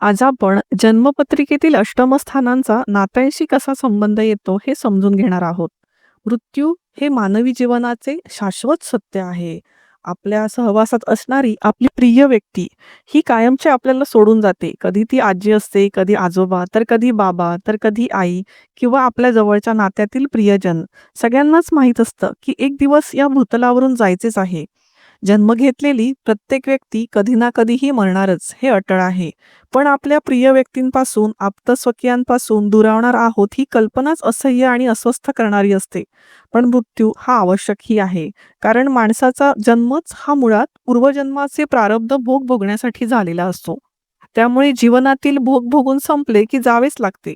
आज आपण जन्मपत्रिकेतील अष्टमस्थानांचा नात्यांशी कसा संबंध येतो हे समजून घेणार आहोत. मृत्यू हे मानवी जीवनाचे शाश्वत सत्य आहे. आपल्या सहवासात असणारी आपली प्रिय व्यक्ती ही कायमची आपल्याला सोडून जाते. कधी ती आजी असते, कधी आजोबा, तर कधी बाबा, तर कधी आई किंवा आपल्या जवळच्या नात्यातील प्रियजन. सगळ्यांनाच माहीत असतं, की एक दिवस या भूतलावरून जायचेच आहे. जन्म घेतलेली प्रत्येक व्यक्ती कधी ना कधीही मरणारच हे अटळ आहे. पण आपल्या प्रिय व्यक्तींपासून, आप्तस्वकीयांपासून दुरावणार आहोत ही कल्पनाच असह्य आणि अस्वस्थ करणारी असते. पण मृत्यू हा आवश्यकही आहे. कारण माणसाचा जन्मच हा मुळात पूर्वजन्माचे प्रारब्ध भोग भोगण्यासाठी झालेला असतो. त्यामुळे जीवनातील भोग भोगून संपले की जावेच लागते.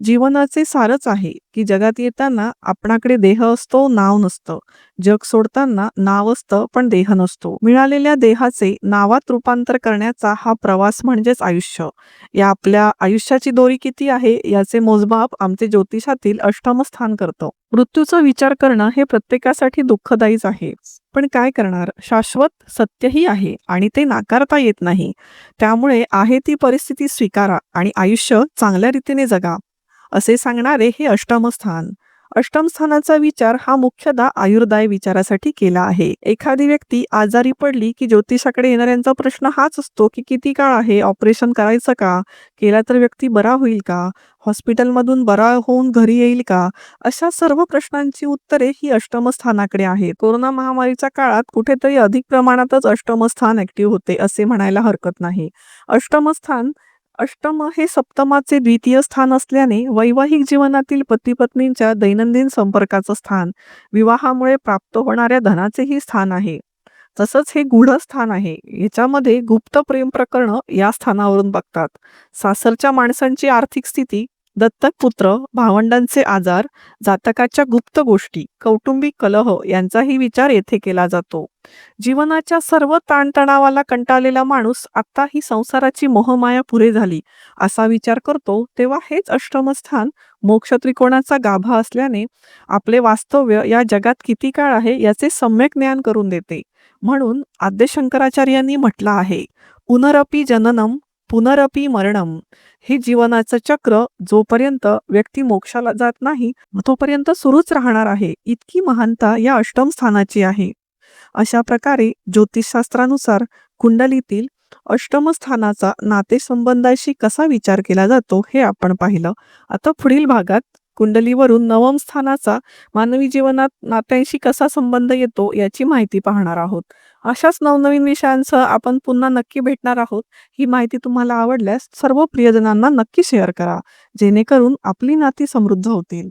जीवनाचे सारच आहे, की जगात येताना आपणाकडे देह असतो, नाव नसतं. जग सोडताना नाव असतं, पण देह नसतो. मिळालेल्या देहाचे नावात रूपांतर करण्याचा हा प्रवास म्हणजेच आयुष्य. या आपल्या आयुष्याची दोरी किती आहे याचे मोजमाप आमचे ज्योतिषातील अष्टम स्थान करतं. मृत्यूचा विचार करणं हे प्रत्येकासाठी दुःखदायीच आहे. पण काय करणार? शाश्वत सत्यही आहे आणि ते नाकारता येत नाही. त्यामुळे आहे ती परिस्थिती स्वीकारा आणि आयुष्य चांगल्या रीतीने जगा. असे सांगणारे हे अष्टम स्थान. अष्टम स्थानाचा विचार हा मुख्यतः आयुर्दाय विचारासाठी केला आहे. एखादी व्यक्ती आजारी पडली की ज्योतिषाकडे येणाऱ्यांचा प्रश्न हाच असतो की किती काळ आहे? ऑपरेशन करायचं का? केला तर व्यक्ती बरा होईल का? हॉस्पिटलमधून बरा होऊन घरी येईल का? अशा सर्व प्रश्नांची उत्तरे ही अष्टमस्थानाकडे आहेत. कोरोना महामारीच्या काळात कुठेतरी अधिक प्रमाणातच अष्टम स्थान ऍक्टिव्ह होते असे म्हणायला हरकत नाही. अष्टम स्थान अष्टम हे सप्तमाचे द्वितीय स्थान असल्याने वैवाहिक जीवनातील पती-पत्नींच्या दैनंदिन संपर्काचं स्थान, विवाहामुळे प्राप्त होणाऱ्या धनाचेही स्थान आहे. तसंच हे गूढ स्थान आहे. याच्यामध्ये गुप्त प्रेम प्रकरणं या स्थानावरून बघतात. सासरच्या माणसांची आर्थिक स्थिती, दत्तक पुत्र, भावंडांचे आजार, जातकाच्या गुप्त गोष्टी, कौटुंबिक कलह यांचाही विचार येथे केला जातो. जीवनाच्या सर्व ताणतणावाला कंटाळलेला माणूस आता ही संसाराची मोहमाया पुरे झाली असा विचार करतो तेव्हा हेच अष्टमस्थान मोक्ष त्रिकोणाचा गाभा असल्याने आपले वास्तव्य या जगात किती काळ आहे याचे सम्यक ज्ञान करून देते. म्हणून आद्य शंकराचार्यांनी म्हटलं आहे, पुनरपी जननम पुनरपी मरणम. हे जीवनाचं चक्र जोपर्यंत व्यक्ती मोक्षाला जात नाही तोपर्यंत सुरूच राहणार आहे. इतकी महानता या अष्टम स्थानाची आहे. अशा प्रकारे ज्योतिषशास्त्रानुसार कुंडलीतील अष्टम स्थानाचा नातेसंबंधाशी कसा विचार केला जातो हे आपण पाहिलं. आता पुढील भागात कुंडलीवरून नवम स्थानाचा मानवी जीवनात नात्यांशी कसा संबंध येतो याची माहिती पाहणार आहोत. अशाच नवनवीन विषयांसह आपण पुन्हा नक्की भेटणार आहोत. ही माहिती तुम्हाला आवडल्यास सर्व प्रियजनांना नक्की शेअर करा. जेणेकरून आपली नाती समृद्ध होतील.